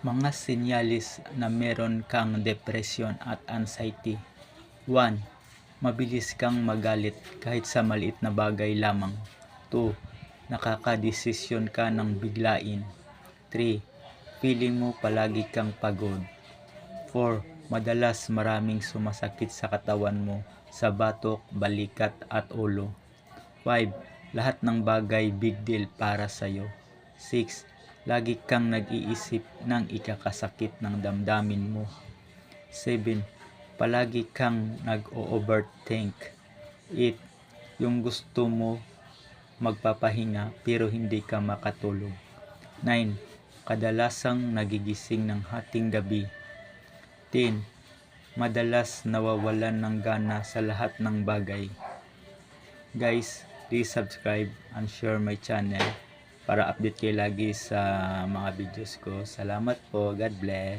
Mga sinyalis na meron kang depresyon at anxiety. 1. Mabilis kang magalit kahit sa maliit na bagay lamang. 2. Nakakadesisyon ka ng biglain. 3. Feeling mo palagi kang pagod. 4. Madalas maraming sumasakit sa katawan mo sa batok, balikat at ulo. 5. Lahat ng bagay big deal para sa'yo. 6. Lagi kang nag-iisip ng ikakasakit ng damdamin mo. 7. Palagi kang nag-o-overthink. 8. Yung gusto mo magpapahinga pero hindi ka makatulog. 9. Kadalasang nagigising ng hating gabi. 10. Madalas nawawalan ng gana sa lahat ng bagay. Guys, please subscribe and share my channel para update kayo lagi sa mga videos ko. Salamat po. God bless.